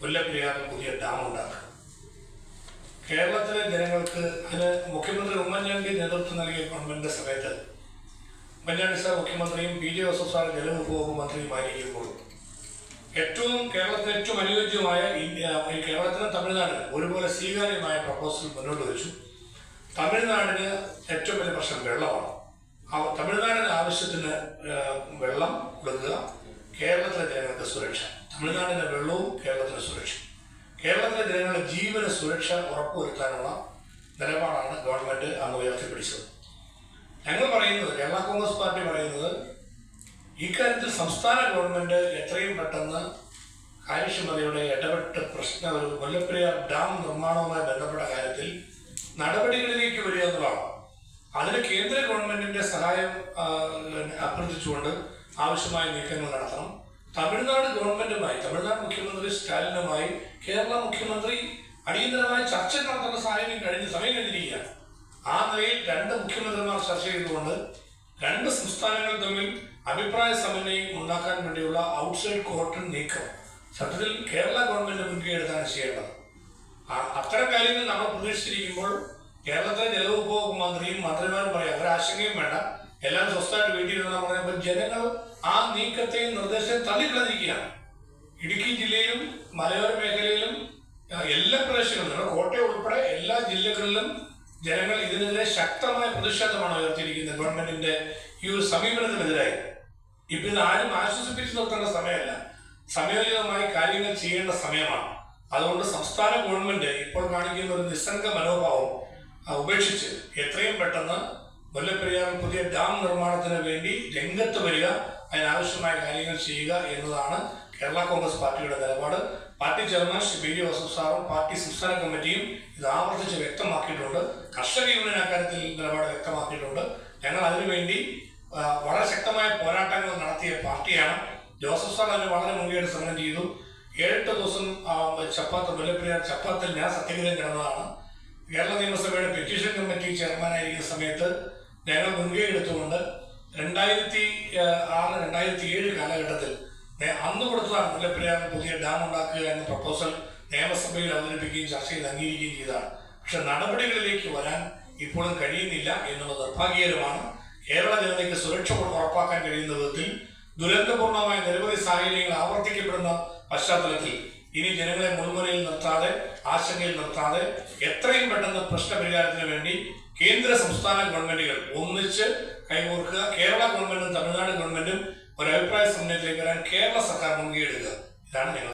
മുല്ലപ്പെരിയാറിൽ പുതിയ ഡാം ഉണ്ടാക്കുക കേരളത്തിലെ ജനങ്ങൾക്ക് അതിന് മുഖ്യമന്ത്രി ഉമ്മൻചാണ്ടി നേതൃത്വം നൽകിയ ഗവൺമെന്റിന്റെ സമയത്ത് ഉമ്മൻചാണ്ടി സാർ മുഖ്യമന്ത്രിയും പി ജെ ജോസഫ് സാർ ജലവിഭവ മന്ത്രിയുമായിരിക്കുമ്പോൾ ഏറ്റവും കേരളത്തിന് ഏറ്റവും അനുയോജ്യമായ കേരളത്തിനും തമിഴ്നാടിനും ഒരുപോലെ സ്വീകാര്യമായ പ്രപ്പോസൽ മുന്നോട്ട് വെച്ചു. തമിഴ്നാടിന് ഏറ്റവും വലിയ പ്രശ്നം വെള്ളമാണ്. തമിഴ്നാടിന്റെ തമിഴ്നാടിന് ആവശ്യത്തിന് വെള്ളം കൊടുക്കുക കേരളത്തിലെ ജനങ്ങൾക്ക് സുരക്ഷ. തമിഴ്നാടിന് വെള്ളവും കേരളത്തിലെ സുരക്ഷയും. കേരളത്തിലെ ജനങ്ങളുടെ ജീവന സുരക്ഷ ഉറപ്പുവരുത്താനുള്ള നിലപാടാണ് ഗവൺമെന്റ് അന്ന് ഉയർത്തിപ്പിടിച്ചത്. ഞങ്ങൾ പറയുന്നത് കേരള കോൺഗ്രസ് പാർട്ടി പറയുന്നത് ഇക്കാര്യത്തിൽ സംസ്ഥാന ഗവൺമെന്റ് എത്രയും പെട്ടെന്ന് കാര്യക്ഷമതയുടെ ഇടപെട്ട പ്രശ്ന ഒരു മുല്ലപ്പെരിയാർ ഡാം നിർമ്മാണവുമായി ബന്ധപ്പെട്ട കാര്യത്തിൽ നടപടികളിലേക്ക് വരിക എന്നുള്ളതാണ്. അതിന് കേന്ദ്ര ഗവൺമെന്റിന്റെ സഹായം അഭ്യർത്ഥിച്ചുകൊണ്ട് ആവശ്യമായ നീക്കങ്ങൾ നടത്തണം. തമിഴ്നാട് ഗവൺമെന്റുമായി തമിഴ്നാട് മുഖ്യമന്ത്രി സ്റ്റാലിനുമായി കേരള മുഖ്യമന്ത്രി അടിയന്തരമായ ചർച്ച നടത്തേണ്ട സാഹചര്യം കഴിഞ്ഞ് സമയം കഴിഞ്ഞിരിക്കുകയാണ്. ആ നിലയിൽ രണ്ട് മുഖ്യമന്ത്രിമാർ ചർച്ച ചെയ്തുകൊണ്ട് രണ്ട് സംസ്ഥാനങ്ങൾ തമ്മിൽ അഭിപ്രായ സമന്വയം ഉണ്ടാക്കാൻ വേണ്ടിയുള്ള ഔട്ട്സൈഡ് കോർട്ടൺ നീക്കം. സത്യത്തിൽ കേരള ഗവൺമെന്റ് മുൻകൈ എടുത്താണ് ചെയ്യേണ്ടത്. അത്തരം കാര്യങ്ങൾ നമ്മൾ പ്രതീക്ഷിച്ചിരിക്കുമ്പോൾ കേരളത്തിലെ ജലവിഭവ മന്ത്രിയും മന്ത്രിമാരും പറയാം ഒരാശങ്കയും വേണ്ട. എല്ലാം സ്വസ്ഥമായിട്ട് വീട്ടിൽ പറയുമ്പോൾ ജനങ്ങൾ ആ നീക്കത്തെയും നിർദ്ദേശം തള്ളിക്കളഞ്ഞിരിക്കുകയാണ്. ഇടുക്കി ജില്ലയിലും മലയോര മേഖലയിലും എല്ലാ പ്രദേശങ്ങളിലും നമ്മുടെ കോട്ടയം ഉൾപ്പെടെ എല്ലാ ജില്ലകളിലും ജനങ്ങൾ ഇതിനെതിരെ ശക്തമായ പ്രതിഷേധമാണ് ഉയർത്തിയിരിക്കുന്നത്. ഗവൺമെന്റിന്റെ ഈ ഒരു സമീപനത്തിനെതിരായി. ഇപ്പൊ ഇത് ആരും ആശ്വസിപ്പിച്ചു നിർത്തേണ്ട സമയമല്ല. സമയോചിതമായി കാര്യങ്ങൾ ചെയ്യേണ്ട സമയമാണ്. അതുകൊണ്ട് സംസ്ഥാന ഗവൺമെന്റ് ഇപ്പോൾ കാണിക്കുന്ന ഒരു നിസ്സംഗ മനോഭാവം ഉപേക്ഷിച്ച് എത്രയും പെട്ടെന്ന് മുല്ലപ്പെരിയാറിൽ പുതിയ ഡാം നിർമ്മാണത്തിന് വേണ്ടി രംഗത്ത് വരിക അതിനാവശ്യമായ കാര്യങ്ങൾ ചെയ്യുക എന്നതാണ് കേരള കോൺഗ്രസ് പാർട്ടിയുടെ നിലപാട്. Party chairman Shri B D Vasaf സാറും പാർട്ടി സംസ്ഥാന കമ്മിറ്റിയും ഇത് ആവർത്തിച്ച് വ്യക്തമാക്കിയിട്ടുണ്ട്. കർഷക യൂണിയൻ അക്കാര്യത്തിൽ നിലപാട് വ്യക്തമാക്കിയിട്ടുണ്ട്. ഞങ്ങൾ അതിനുവേണ്ടി വളരെ ശക്തമായ പോരാട്ടങ്ങൾ നടത്തിയ പാർട്ടിയാണ്. ജോസഫ് സാർ അതിന് വളരെ മുൻകൈയുടെ സമരം ചെയ്തു. ഏഴെട്ട് ദിവസം ചപ്പാത്ത് മുല്ലപ്പെരിയാർ ചപ്പാത്തിൽ ഞാൻ സത്യഗ്രഹം കിടന്നതാണ്. കേരള നിയമസഭയുടെ പെറ്റീഷൻ കമ്മിറ്റി ചെയർമാനായിരിക്കുന്ന സമയത്ത് ഞങ്ങൾ മുൻകൈ എടുത്തുകൊണ്ട് രണ്ടായിരത്തി ആറ് രണ്ടായിരത്തി ഏഴ് കാലഘട്ടത്തിൽ അന്ന് കൊടുത്തതാണ് മുല്ലപ്പെരിയാറിന് പുതിയ ഡാം ഉണ്ടാക്കുക എന്ന പ്രപ്പോസൽ നിയമസഭയിൽ അവതരിപ്പിക്കുകയും ചർച്ച ചെയ്ത് അംഗീകരിക്കുകയും ചെയ്തതാണ്. പക്ഷെ നടപടികളിലേക്ക് വരാൻ ഇപ്പോഴും കഴിയുന്നില്ല എന്നുള്ളത് നിർഭാഗ്യകരമാണ് കേരള ജനതയ്ക്ക് സുരക്ഷ ഉറപ്പാക്കാൻ കഴിയുന്ന വിധത്തിൽ ദുരന്തപൂർണമായ നിരവധി സാഹചര്യങ്ങൾ ആവർത്തിക്കപ്പെടുന്ന പശ്ചാത്തലത്തിൽ ഇനി ജനങ്ങളെ മുൾമുനയിൽ നിർത്താതെ ആശങ്കയിൽ നിർത്താതെ എത്രയും പെട്ടെന്ന് പ്രശ്നപരിഹാരത്തിന് വേണ്ടി കേന്ദ്ര സംസ്ഥാന ഗവൺമെന്റുകൾ ഒന്നിച്ച് കൈകോർക്കുക. കേരള ഗവൺമെന്റും തമിഴ്നാട് ഗവൺമെന്റും ഒരു അഭിപ്രായ സമന്വയത്തിലേക്ക് വരാൻ കേരള സർക്കാർ മുൻകൈ എടുക്കുക. ഇതാണ് ഞങ്ങൾ